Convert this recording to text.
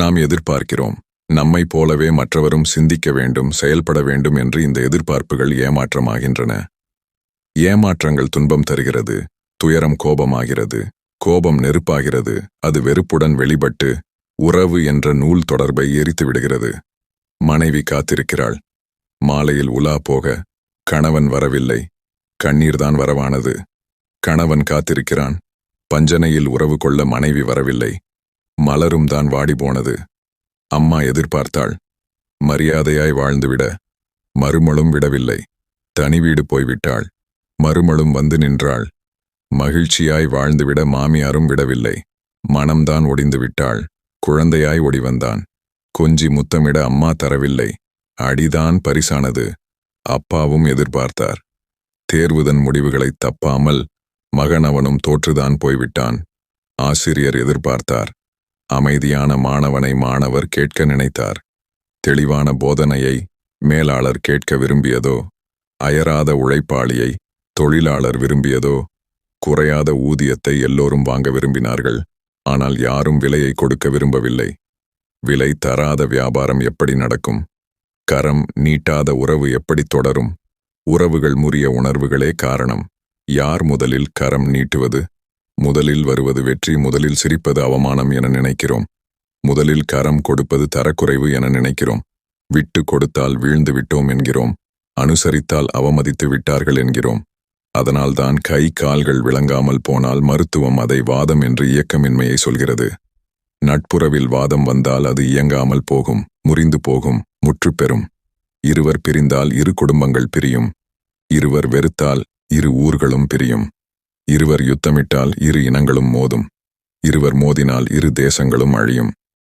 நாம் எதிர்பார்க்கிறோம். நம்மைப் போலவே மற்றவரும் சிந்திக்க வேண்டும் செயல்பட வேண்டும் என்று இந்த எதிர்பார்ப்புகள் ஏமாற்றமாகின்றன. ஏமாற்றங்கள் துன்பம் தருகிறது துயரம் கோபமாகிறது கோபம் நெருப்பாகிறது அது வெறுப்புடன் வெளிப்பட்டு உறவு என்ற நூல் தொடர்பை எரித்து விடுகிறது. மனைவி காத்திருக்கிறாள். மாலையில் உலா போக கணவன் வரவில்லை. கண்ணீர்தான் வரவானது. கணவன் காத்திருக்கிறான். பஞ்சனையில் உறவு கொள்ள மனைவி வரவில்லை. மலரும் தான் வாடிபோனது அம்மா எதிர்பார்த்தாள். மரியாதையாய் வாழ்ந்துவிட. மறுமளும் விடவில்லை. தனி வீடு போய்விட்டாள். மறுமளும் வந்து நின்றாள். மகிழ்ச்சியாய் வாழ்ந்துவிட மாமியாரும் விடவில்லை. மனம்தான் ஒடிந்து விட்டாள் குழந்தையாய் ஒடிவந்தான். கொஞ்சி முத்தமிட அம்மா தரவில்லை. அடிதான் பரிசானது. அப்பாவும் எதிர்பார்த்தார். தேர்வுதன் முடிவுகளைத் தப்பாமல் மகன் அவனும் தோற்றுதான் போய்விட்டான். ஆசிரியர் எதிர்பார்த்தார். அமைதியான மாணவனை மாணவர் கேட்க நினைத்தார். தெளிவான போதனையை மேலாளர் கேட்க விரும்பியதோ அயராத உழைப்பாளியை தொழிலாளர் விரும்பியதோ குறையாத ஊதியத்தை எல்லோரும் வாங்க விரும்பினார்கள். ஆனால் யாரும் விலையை கொடுக்க விரும்பவில்லை. விலை தராத வியாபாரம் எப்படி நடக்கும்? கரம் நீட்டாத உறவு எப்படி தொடரும்? உறவுகள் முறிய உணர்வுகளே காரணம். யார் முதலில் கரம் நீட்டுவது? முதலில் வருவது வெற்றி முதலில் சிரிப்பது அவமானம் என நினைக்கிறோம். முதலில் கரம் கொடுப்பது தரக்குறைவு என நினைக்கிறோம். விட்டு கொடுத்தால் வீழ்ந்து விட்டோம் என்கிறோம். அனுசரித்தால் அவமதித்து விட்டார்கள் என்கிறோம். அதனால்தான் கை கால்கள் விளங்காமல் போனால் மருத்துவம் அதை வாதம் என்று இயக்கமின்மையை சொல்கிறது. நட்புறவில் வாதம் வந்தால் அது இயங்காமல் போகும் முறிந்து போகும் முற்று பெறும். இருவர் பிரிந்தால் இரு குடும்பங்கள் பிரியும். இருவர் வெறுத்தால் இரு ஊர்களும் பிரியும். இருவர் யுத்தமிட்டால் இரு இனங்களும் மோதும். இருவர் மோதினால் இரு தேசங்களும் அழியும்.